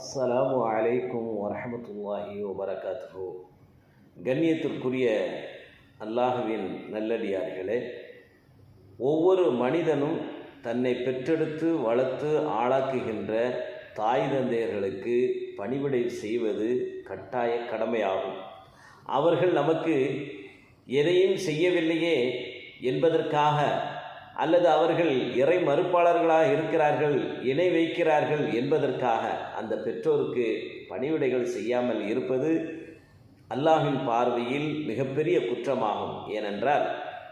அஸ்லாம் அலைக்கும் வரமத்துல்லாஹி வபரகாத்துஹு. கண்ணியத்திற்குரிய அல்லாஹுவின் நல்லடியார்களே ஒவ்வொரு மனிதனும் தன்னை பெற்றெடுத்து வளர்த்து ஆளாக்குகின்ற தாய் தந்தையர்களுக்கு பணிவிடை செய்வது கட்டாய கடமையாகும். அவர்கள் நமக்கு எதையும் செய்யவில்லையே என்பதற்காக அல்லது அவர்கள் இறை மறுப்பாளர்களாக இருக்கிறார்கள் இணை வைக்கிறார்கள் என்பதற்காக அந்த பெற்றோருக்கு பணிவிடைகள் செய்யாமல் இருப்பது அல்லாஹின் பார்வையில் மிகப்பெரிய குற்றமாகும். ஏனென்றால்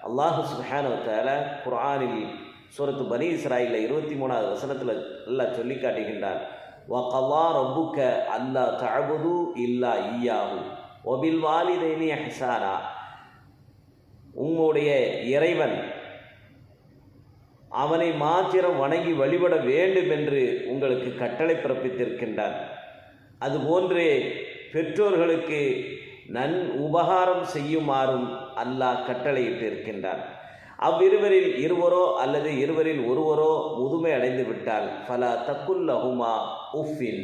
அல்லாஹு சுஹானவத்தால குரானில் சூரத்து பனி இஸ்ராயில் இருபத்தி மூணாவது வசனத்தில் அல்லாஹ் சொல்லி காட்டுகின்றான். வகல்லா ரப்புக்க அல்லா தழபுது இல்லா ஈயாஹு ஒபில் வாலிதைனி ஹசானா உங்களுடைய இறைவன் அவனை மாத்திரம் வணங்கி வழிபட வேண்டும் என்று உங்களுக்கு கட்டளை பிறப்பித்திருக்கின்றான் அதுபோன்றே பெற்றோர்களுக்கு நன் உபகாரம் செய்யுமாறும் அல்லாஹ் கட்டளையிட்டிருக்கின்றான். அவ்விருவரில் இருவரோ அல்லது இருவரில் ஒருவரோ முதுமை அடைந்து விட்டால் பல தக்குல்லஹுமா உஃபின்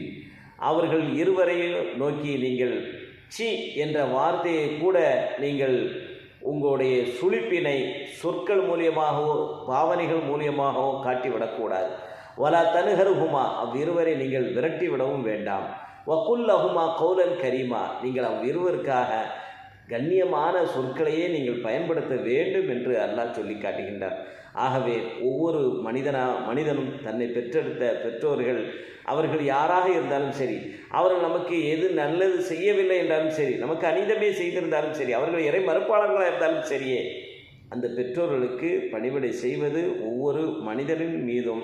அவர்கள் இருவரையும் நோக்கி நீங்கள் சி என்ற வார்த்தையை கூட நீங்கள் உங்களுடைய சுழிப்பினை சொற்கள் மூலியமாகவோ பாவனைகள் மூலியமாகவோ காட்டிவிடக்கூடாது. வலா தனுகருகுமா அவ்விருவரை நீங்கள் விரட்டி விடவும் வேண்டாம். வக்குல்லஹுமா கௌலன் கரீமா நீங்கள் அவ்விருவருக்காக கண்ணியமான சொற்களையே நீங்கள் பயன்படுத்த வேண்டும் என்று அல்லாஹ் சொல்லி காட்டுகின்றார். ஆகவே ஒவ்வொரு மனிதனா மனிதனும் தன்னை பெற்றெடுத்த பெற்றோர்கள் அவர்கள் யாராக இருந்தாலும் சரி அவர்கள் நமக்கு எது நல்லது செய்யவில்லை என்றாலும் சரி நமக்கு அனிதமே செய்திருந்தாலும் சரி அவர்கள் இறை மறுப்பாளர்களாக இருந்தாலும் சரியே அந்த பெற்றோர்களுக்கு பணிவிடை செய்வது ஒவ்வொரு மனிதனின் மீதும்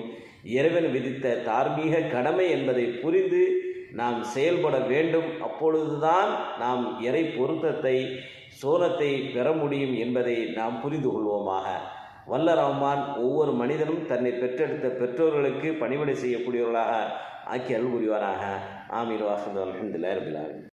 இறைவன் விதித்த தார்மீக கடமை என்பதை புரிந்து நாம் செயல்பட வேண்டும். அப்பொழுதுதான் நாம் இறை பொருத்தத்தை சோனத்தை பெற முடியும் என்பதை நாம் புரிந்து கொள்வோமாக. வல்ல ரஹ்மான் ஒவ்வொரு மனிதனும் தன்னை பெற்றெடுத்த பெற்றோர்களுக்கு பணிவிடை செய்யக்கூடியவர்களாக ஆக்கி அருள் புரிவாராக ஆமீர் வாசல் அலமதுல்லா ரபிலாவின்